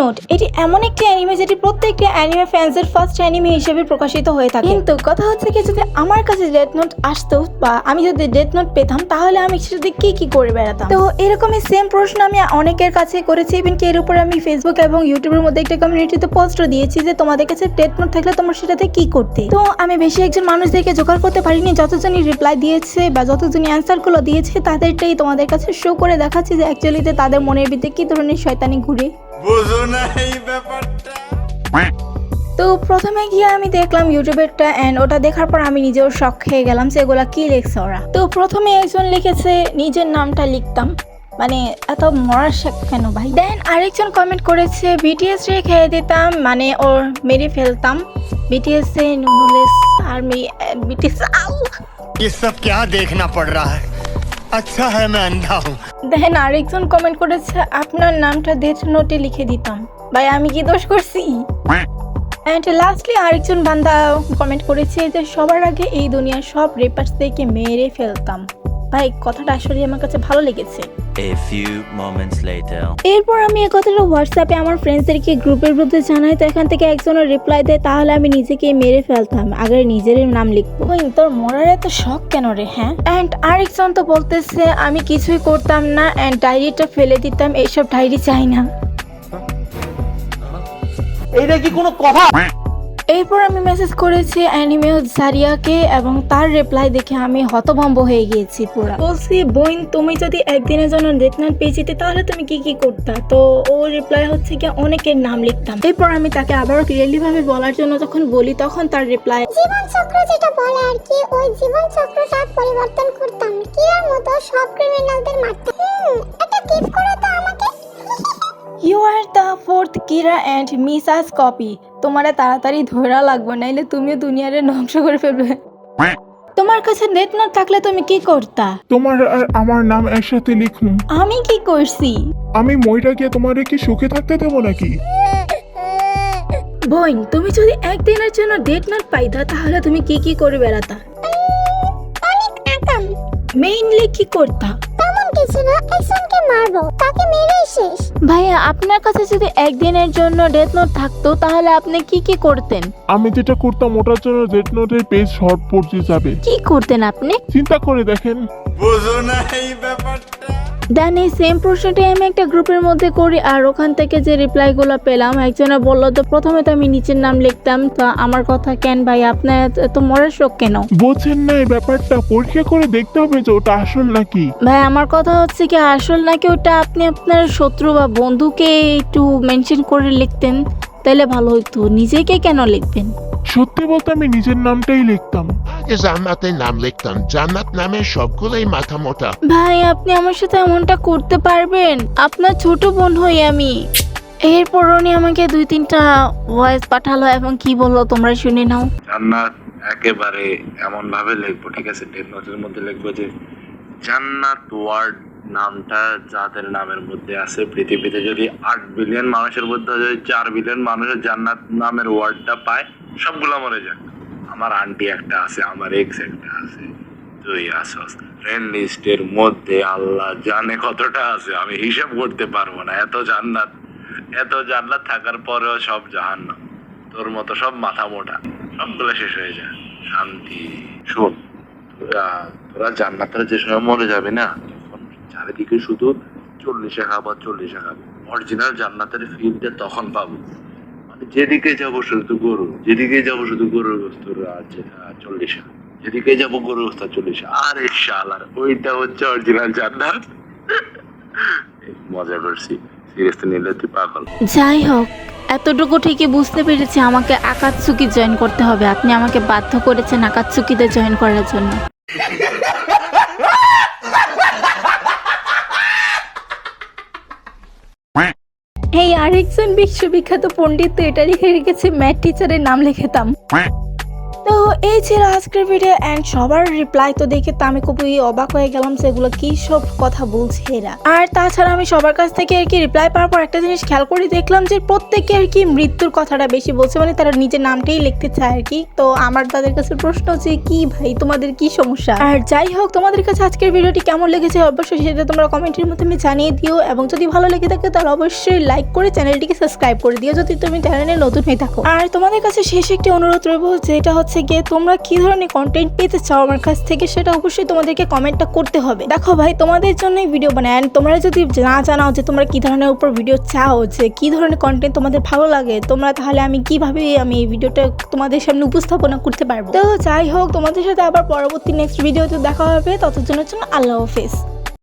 Note এটি এমন একটি অ্যানিমে যেটি প্রত্যেকটি অ্যানিমে ফ্যান্সের ফার্স্ট অ্যানিমে হিসেবে প্রকাশিত হয়ে থাকে। কিন্তু কথা হচ্ছে কি যদি আমার কাছে ডেথ নোট আসতো বা আমি যদি ডেথ নোট পেতাম তাহলে আমি সেটাতে কি কি করে বেড়াতাম? তো এরকমই সেম প্রশ্ন আমি অনেকের কাছে করেছি ইভেন কি এর উপরে আমি ফেসবুক এবং ইউটিউবের মধ্যে একটা কমিউনিটিতে পোস্টও দিয়েছি যে তোমাদের কাছে ডেথ নোট থাকলে তোমরা সেটাতে কি করতে? তো আমি বেশি একজন মানুষদেরকে জোগাড় করতে পারিনি। যতজনই রিপ্লাই দিয়েছে বা যতজনই অ্যান্সারগুলো দিয়েছে তাদেরটাই তোমাদের কাছে শো করে দেখাচ্ছি যে অ্যাকচুয়ালিতে তাদের মনের ভিতরে কি ধরনের শয়তানি ঘুরে বুঝো না এই ব্যাপারটা তো প্রথমে গিয়ে আমি দেখলাম ইউটিউবেরটা অ্যান্ড ওটা দেখার পর আমি নিজেও শখ খেয়ে গেলাম যে এগুলা কি লিখছে ওরা তো প্রথমে একজন লিখেছে নিজের নামটা লিখতাম মানে এত মরার শেখ কেন ভাই দেন আরেকজন কমেন্ট করেছে বিটিএস রে খেয়ে দিতাম মানে ওর মেরে ফেলতাম বিটিএস এ নুডলস আর্মি বিটিএস আউ ये सब क्या देखना पड़ रहा है আচ্ছা হ্যাঁ ম্যান নাও দেখেন, আরেকজন কমেন্ট করেছে, আপনার নামটা ডেথ নোটে লিখে দিতাম। ভাই, আমি কি দোষ করছি? অ্যান্ড লাস্টলি আরেকজন বান্দা কমেন্ট করেছে যে, সবার আগে এই দুনিয়ার সব রেপার্স থেকে মেরে ফেলতাম। ভাই, কথাটা আসলে আমার কাছে ভালো লেগেছে। A few moments later. এরপর আমি এই কথাটা হোয়াটসঅ্যাপে আমার ফ্রেন্ডসদেরকে গ্রুপের মধ্যে জানাই তো এখান থেকে একজনের রিপ্লাই দেয় তাহলে আমি নিজেকে মেরে ফেলতাম আগে নিজের নাম লিখব। তোর মরার এত শখ কেন রে হ্যাঁ? অ্যান্ড আরেকজন তো বলতেছে আমি কিছুই করতাম না অ্যান্ড ডায়েরিটা ফেলে দিতাম এইসব ডায়েরি চাই না। এইটা কি কোনো কথা? এরপর আমি মেসেজ করেছি অ্যানিমেও জারিয়াকে এবং তার রিপ্লাই দেখে আমি হতভম্ব হয়ে গিয়েছি পুরো। বলছি, বোন, তুমি যদি একদিনের জন্য ডেথ নোট পেয়ে তাহলে তুমি কি কি করতা? তো ও রিপ্লাই হচ্ছে কি অনেকের নাম লিখতাম। এরপর আমি তাকে আবারও ক্লিয়ারলি ভাবে বলার জন্য যখন বলি, তখন তার রিপ্লাই যেটা বলে আর কি, ওই পরিবর্তন করতাম। মতো সব ক্রিমিনালদের ফোর্থ কিরা অ্যান্ড মিসাস কপি। তোমারে তাড়াতাড়ি ধরা লাগবে নাইলে তুমিও দুনিয়ারে ধ্বংস করে ফেলবে। তোমার কাছে নোট থাকলে তুমি কি করতা? তোমার আর আমার নাম একসাথে লিখুন। আমি কি করছি? আমি মইটা গিয়ে তোমারে কি সুখে থাকতে দেবো নাকি? বোন তুমি যদি একদিনের জন্য ডেট নোট পাইতা তাহলে তুমি কি কি করে বেড়াতা? অনেক আকাম মেইনলি কি করতা? কিছু না একজনকে মারবো তাকে মেরেই শেষ। ভাইয়া আপনার কাছে যদি একদিনের জন্য ডেথ নোট থাকতো তাহলে আপনি কি কি করতেন? আমি যেটা করতাম ওটার জন্য ডেথ নোটের পেজ শর্ট পড়তে যাবে। কি করতেন আপনি? চিন্তা করে দেখেন। বুঝো না এই ব্যাপারটা। দেন এই সেম প্রশ্নটাই আমি একটা গ্রুপের মধ্যে করি আর ওখান থেকে যে রিপ্লাইগুলো পেলাম একজনে বলল তো প্রথমে তো আমি নিচের নাম লিখতাম তো আমার কথা কেন ভাই? আপনার এত- এত মরার শোক কেন? বোঝেন না এই ব্যাপারটা পরীক্ষা করে দেখতে হবে যে ওটা আসল নাকি। ভাই আমার কথা হচ্ছে কি আসল নাকি ওটা আপনি আপনার শত্রু বা বন্ধুকে একটু মেনশন করে লিখতেন তাহলে ভালো হতো নিজেকে কেন লিখবেন? সত্যি বলতে আমি নিজের নামটাই লিখতাম। আগে জান্নাতের নাম লিখতাম। জান্নাত নামের সবগুলোই মাথা মোটা। ভাই আপনি আমার সাথে এমনটা করতে পারবেন? আপনার ছোট বোন হই আমি। এরপর উনি আমাকে দুই তিনটা ভয়েস পাঠালো এবং কি বলল তোমরা শুনে নাও। জান্নাত একেবারে এমন ভাবে লিখব ঠিক আছে? ডেথ নোটের মধ্যে লিখব যে জান্নাত ওয়ার্ড নামটা যাদের নামের মধ্যে আছে পৃথিবীতে যদি আট বিলিয়ন মানুষের মধ্যে যদি চার বিলিয়ন মানুষের জান্নাত নামের ওয়ার্ডটা পায় সবগুলা মরে যাক। আমার আন্টি একটা আছে, আমার এক্স একটা আছে, তুই আসস। ফ্রেন্ড লিস্টের মধ্যে আল্লাহ জানে কতটা আছে, আমি হিসাব করতে পারব না। এত জান্নাত এত জান্নাত থাকার পরেও সব জাহান্নাম। তোর মতো সব মাথা মোটা, সবগুলো শেষ হয়ে যায়। শান্তি, শোন, তোরা তোরা জান্নাতের যে সময় মরে যাবে না, তখন চারিদিকে শুধু চল্লিশে খাব চল্লিশে খাব অরিজিনাল জান্নাতের ফিলটা তখন পাবো। যেদিকে যাব শুধু গরু, যেদিকে যাব শুধু গরুর বস্তুর চল্লিশে যেদিকে যাব গরুর বস্তু চল্লিশে আরে শালার, ওইটা হচ্ছে অরিজিনাল জান্নাত। মজা করছি। সিরিয়াস নিলে তুই পাগল। যাই হোক, এতটুকু ঠিকই বুঝতে পেরেছি আমাকে আকাতসুকি জয়েন করতে হবে। আপনি আমাকে বাধ্য করেছেন আকাতসুকিতে জয়েন করার জন্য। এই আরেকজন বিশ্ববিখ্যাত পণ্ডিত তো এটা লিখে রেখেছে ম্যাথ টিচারের নাম লিখেতাম এই ছিল আজকের ভিডিও অ্যান্ড সবার রিপ্লাই তো দেখে তো আমি খুবই অবাক হয়ে গেলাম সেগুলো কি সব কথা বলছে এরা। আর তাছাড়া আমি সবার কাছ থেকে আর কি রিপ্লাই পাওয়ার পর একটা জিনিস খেয়াল করে দেখলাম যে প্রত্যেকে আর কি মৃত্যুর কথাটা বেশি বলছে মানে তারা নিজের নামটাই লিখতে চায় আর কি। তো আমার তাদের কাছে প্রশ্ন হচ্ছে, কি ভাই, তোমাদের কি সমস্যা? আর যাই হোক, তোমাদের কাছে আজকের ভিডিওটি কেমন লেগেছে অবশ্যই সেটা তোমরা কমেন্টের মাধ্যমে জানিয়ে দিও এবং যদি ভালো লেগে থাকে তাহলে অবশ্যই লাইক করে চ্যানেলটিকে সাবস্ক্রাইব করে দিও, যদি তুমি চ্যানেলে নতুন হয়ে থাকো। আর তোমাদের কাছে শেষ একটি অনুরোধ রইব, যেটা হচ্ছে গিয়ে তোমরা কি ধরনের কন্টেন্ট পেতে চাও আমার কাছ থেকে, সেটা অবশ্যই তোমাদেরকে কমেন্টটা করতে হবে। দেখো ভাই, তোমাদের জন্যই ভিডিও বানায় অ্যান্ড তোমরা যদি না জানাও যে তোমরা কি ধরনের উপর ভিডিও চাও, যে কি ধরনের কন্টেন্ট তোমাদের ভালো লাগে, তোমরা তাহলে আমি কীভাবে আমি এই ভিডিওটা তোমাদের সামনে উপস্থাপনা করতে পারব? তো যাই হোক, তোমাদের সাথে আবার পরবর্তী নেক্সট ভিডিওতে দেখা হবে। ততজনের জন্য আল্লাহ হাফেজ।